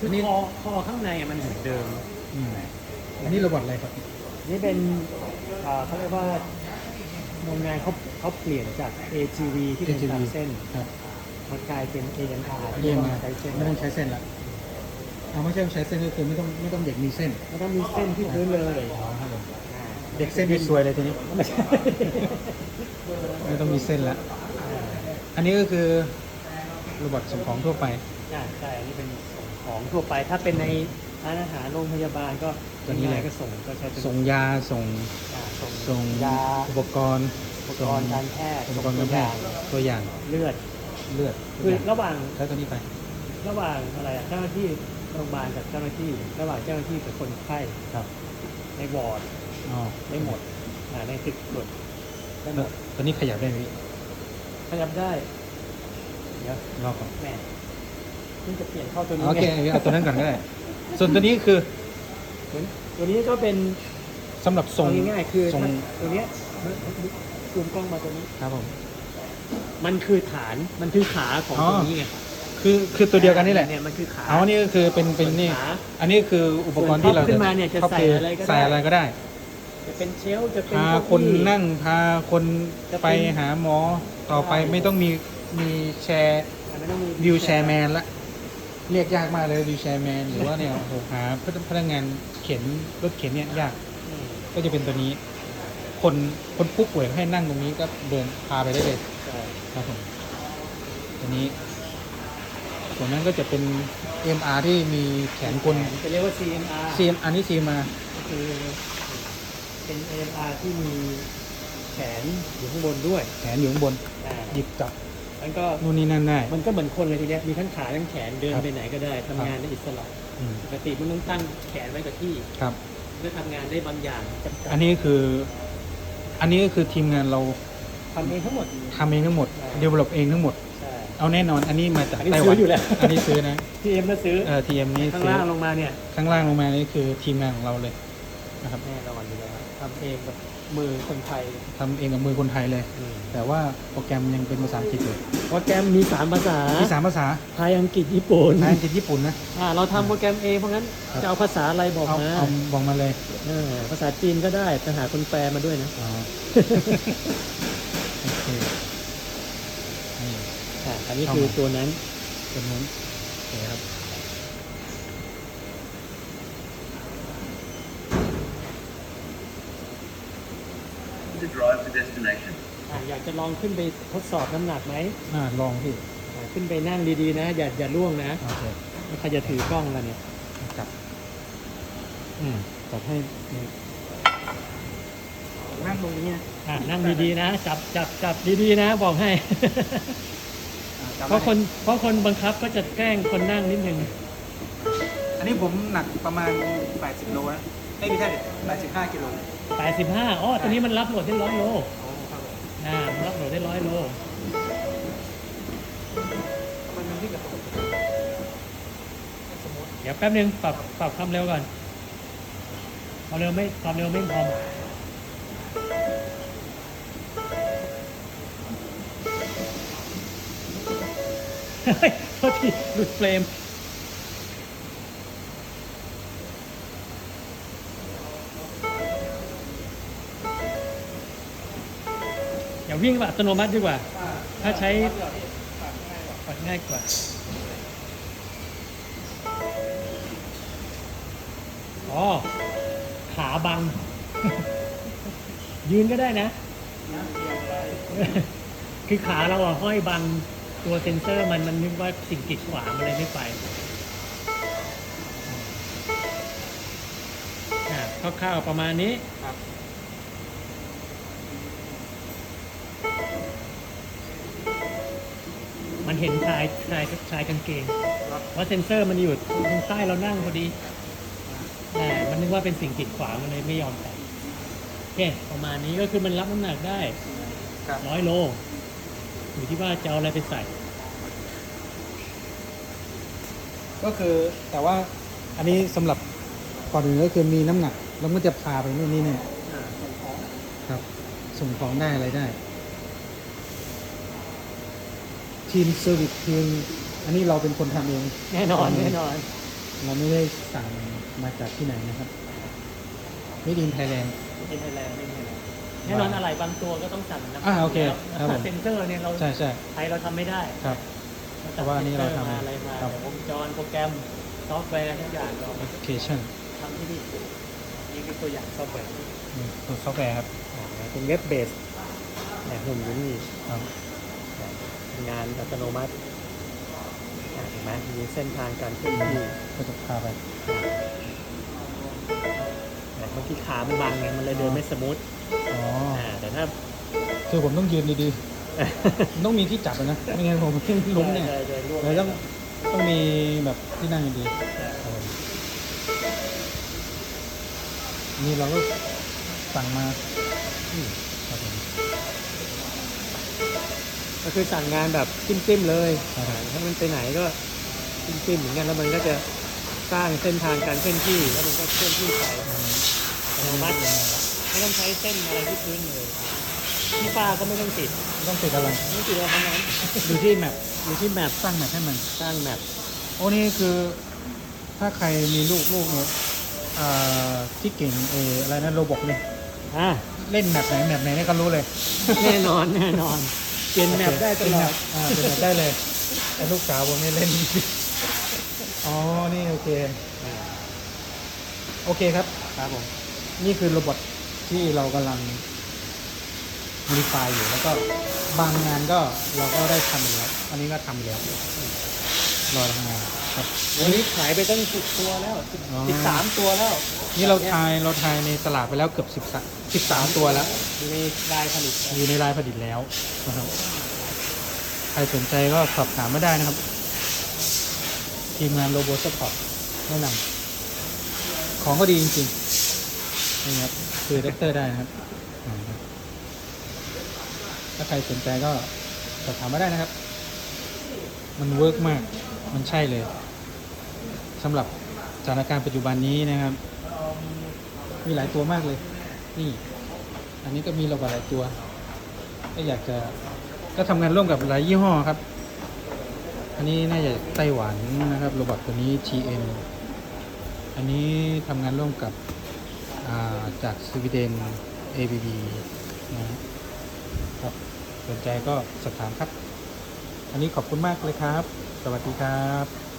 คือนี่ คอคอข้างในอะมันเหมือนเดิม อืมอันนี้โรบอทอะไรครับนี่เป็นเอ่อเขาเรียกว่าโรงงานเขาเขาเปลี่ยนจาก AGV ที่เป็นตามเส้นครับมากลายเป็น AMR ที่เรียนไม่มาต้องใช้เส้นไม่ต้องใช้เส้นละเอาไม่ใช่ใช้เส้นก็คือไม่ต้องไม่ต้องเด็กมีเส้นไม่ต้องมีเส้นที่พื้นเลยอ๋อครับผมอ่าเด็กเส้นนี่ซวยเลยทีนี้ ไม่ใช่ไม่ต้องมีเส้นละอันนี้ก็คือโรบอทส่งของทั่วไป อ่าใช่อันนี้เป็นส่ง ของทั่วไป ถ้าเป็นในร้านอาหารโรงพยาบาลก็ตัวนี้เลยง่ายๆก็ส่งก็ใช้เป็นส่งยาส่งอ่าส่งส่งยาอุปกรณ์อุปกรณ์การแพทย์อุปกรณ์การแพทย์ตัวอย่างเลือดเลือดทุกคืออย่างระหว่าง ใช้ตัวนี้ไป ระหว่างอะไรอะเจ้าหน้าที่โรงพยาบาลกับเจ้าหน้าที่ ระหว่างเจ้าหน้าที่กับคนไข้ครับ ในวอร์ดอ๋อได้หมดอ่าในตึกตรวจได้หมดตัวนี้ขยับได้ไหมพี่ขยับได้เดี๋ยวรอบก่อนแม่ เพิ่งจะเปลี่ยนเข้าตัวนี้โอเคไงเอาตัวนั้นก่อนก็ได้ส่วนตัวนี้คือเหมือนตัวนี้ก็เป็นสำหรับส่งเอาง่ายๆคือส่งถ้าตัวเนี้ยซูมกล้องมาตัวนี้ ครับผมมันคือฐานมันคือขาของอ๋อตัวนี้ไงคือคือตัวเดียวกันนี่แหละเนี่ยมันคือขาเอาอันนี้ก็คือเป็นเป็นนี่ขาอันนี้คืออุปกรณ์ที่เราส่วนท็อปขึ้นมาเนี่ยจะท็ปใส่คือะไรก็ได้ใส่อะไรก็ได้ จะเป็นเชลฟ์จะเป็นพาเก้าอี้คนนั่งพาคนจะเป็นไปหาหมอต่อไปใช่ไม่ต้องมีมีแชร์อ่าไม่ต้องมีวิวแชร์แมนละ เรียกยากมากเลยวิวแชร์แมนหรือว่าเนี่ยโอ้โหหาพนักงานเข็นรถเข็นเนี่ยยากอืมก็จะเป็นตัวนี้ คนคนผู้ป่วยให้นั่งตรงนี้ก็เดินพาไปได้เลยใช่ครับผมตัวนี้ส่วนนั้นก็จะเป็น MR ที่มีแขนคนจะเรียกว่า CMR CM อันนี้ CMR ก็คือเป็น AMR ที่มีแขนอยู่ข้างบนด้วย แขนอยู่ข้างบนอ่าหยิบจับ มันก็นู่นนี่นั่นได้ มันก็เหมือนคนเลยทีเนี้ยมีทั้งขาทั้งแขนเดินครับไปไหนก็ได้ทำงานได้อิสระอืมปกติมันต้องตั้งแขนไว้กับที่ครับเพื่อทำงานได้บางอย่างจำกัดอันนี้คือ อันนี้ก็คือทีมงานเราทำเองทั้งหมดทำเองทั้งหมดใช่ develop เองทั้งหมดใช่เอาแน่นอนอันนี้มาจากอันนี้ไต้หวันซื้ออยู่แล้วอันนี้ซื้อนะที่เอ็มมาซื้อเออ TM นี้ข้างซื้อล่างลงมาเนี่ยข้างล่างลงมานี่คือทีมงานของเราเลย นะครับแน่นอนอยู่แล้วทำเองกับมือคนไทยทำเองกับมือคนไทยเลยแต่ว่าโปรแกรมยังเป็นภาษาอังกฤษอยู่โปรแกรมมีสามภาษามีสามภาษาไทยอังกฤษญี่ปุ่นไทยอังกฤษญี่ปุ่นนะ อ่าเราทำโปรแกรมเองเพราะงั้นครับ จะเอาภาษาอะไรบอกเอามาเอาบอกมาเลยเออภาษาจีนก็ได้แต่หาคนแปลมาด้วยนะอ๋อ โอเคนี่ อ่าอันนี้คือตัวนั้น เป็นนู้นโอเคครับ drive to destination. อ่าอยากจะลองขึ้นไปทดสอบน้ำหนักไหมอ่าลองพี่อ่าขึ้นไปนั่งดีๆนะ อย่าอย่าล่วงนะโอเคใครจะถือกล้องกันเนี่ยจับอืมจับให้นี่นั่งตรงนี้อ่านั่งดีๆนะ จับจับจับดีๆนะ บอกให้อ่าจับเพราะคนเพราะคนบังคับก็จะแกล้งคนนั่งนิดนึง อันนี้ผมหนักประมาณ 80 โลนะ ไม่มีใช่ดิ85กิโล85อ๋อตัวนี้มันรับโหลดได้ร้อยโลโอ้ครับอ่ามันรับโหลดได้ร้อยโลมันมันวิ่กับเดี๋ยวแป๊บนึงปรับปรับความเร็วก่อนความเร็วไม่ความเร็วไม่พอเฮ้ยโทษทีหลุดเฟรม อย่าวิ่งแบบอัตโนมัติดีกว่า ถ้าใช้ปัดง่ายกว่าอ๋อขาบัง ยืนก็ได้นะ คือขาเราห้อยบังตัวเซ็นเซอร์มันมันนึกว่าสิ่งกีดขวางมันเลยไม่ไปคร่าวๆประมาณนี้ครับ มันเห็นชายชายชายกางเกง เพราะเซ็นเซอร์มันอยู่ตรงใต้เรานั่งพอดีอ่ามันนึกว่าเป็นสิ่งกีดขวางมันเลยไม่ยอมใส่โอเคประมาณนี้ก็คือมันรับน้ำหนักได้ครับร้อยโล อยู่ที่ว่าจะเอาอะไรไปใส่ ก็คือแต่ว่าอันนี้สำหรับก่อนอื่นก็คือมีน้ำหนัก แล้วมันจะพาไปนู่นนี่เนี่ยครับ ส่งของได้อะไรได้ ทีมเซอร์วิสทีมอันนี้เราเป็นคนทำเอง แน่นอนแน่นอน เราไม่ได้สั่งมาจากที่ไหนนะครับไม่ดินไทยแลนด์เป็นไทยแลนด์เป็นไทยแลนด์แน่นอนอะไรบางตัวก็ต้องสั่งนะอ่าโอเคครับผม เซนเซอร์เนี่ยเราใช่ใช่ไทยเราทำไม่ได้ครับ แต่ว่าอันนี้เราทำมาอะไรมาครับ วงจรโปรแกรมซอฟต์แวร์ทุกอย่างเราแอปพลิเคชันทำที่นี่นี่คือตัวอย่างซอฟต์แวร์ ตัวซอฟต์แวร์ครับอ่าเป็นเว็บเบสเนี่ยหุ่นอยู่นี่ครับทำ งานอัตโนมัติอะเห็นไหมมีเส้นทางการเคลื่อนที่ก็จะพาไปแต่บางทีขามันบางไงมันเลยเดินไม่สมูทอ๋ออ่าแต่ถ้า คือผมต้องยืนดีๆมันต้องมีที่จับอะนะไม่งั้นผมล้มเนี่ยดิดิร่วงเลยต้องต้องมีแบบที่นั่งดีๆครับผมนี่เราก็สั่งมาอืมครับผม ก็คือสั่งงานแบบจิ้มๆเลยครับอ่าถ้ามันไปไหนก็จิ้มๆเหมือนกันแล้วมันก็จะสร้างเส้นทางการเคลื่อนที่แล้วมันก็เคลื่อนที่ไปอัตโนมัติไม่ต้องใช้เส้นอะไรที่พื้นเลยที่ฟ้าก็ไม่ต้องติดต้องติดอะไรไม่ต้องติดอะไรทั้งนั้นดูที่แมปอยู่ที่แมปสร้างแมปให้มันสร้างแมปโอ้นี่คือ ถ้าใครมีลูกลูกเนี่ยอ่าที่เก่งเอออะไรนะโรบอกเนี่ยอ่าเล่นแมปไหนแมปไหนเนี่ยก็รู้เลย แน่นอนแน่นอน เปลี่ยนแมปได้ตลอดอ่าเป็นแมปได้เลยแต่ลูกสาวผมเนี่ยเล่น อ๋อ นี่โอเค โอเคครับ ครับผม นี่คือโรบอทที่เรากำลัง modify อยู่แล้วก็บางงานก็เราก็ได้ทำไปแล้ว อันนี้ก็ทำไปแล้วรอทำงาน ครับ วันนี้ขายไปตั้งสิบตัวแล้วอ๋อ สิบสามตัวแล้วนี่เราทายเราทายในตลาดไปแล้วเกือบสิบสิบสามตัวแล้ว อยู่ในรายผลิตอยู่ในรายผลิตแล้วนะครับ ใครสนใจก็สอบถามมาได้นะครับ ทีมงานโรบอทสปอร์ตแนะนำของก็ดีจริงๆนี่ครับคือเดเตอร์ได้นะครับอ่าครับ ถ้าใครสนใจก็สอบถามมาได้นะครับ มันเวิร์กมาก มันใช่เลยสำหรับสถานการณ์ปัจจุบันนี้นะครับ มีหลายตัวมากเลย นี่ อันนี้ก็มีเราหลายตัว ก็อยากจะก็ทำงานร่วมกับหลายยี่ห้อครับ อันนี้น่าจะไต้หวันนะครับโรบอทตัวนี้ TM อันนี้ทำงานร่วมกับาจากสวีเดน ABB นะครับสนใจก็สอบถามครับ อันนี้ขอบคุณมากเลยครับ สวัสดีครับ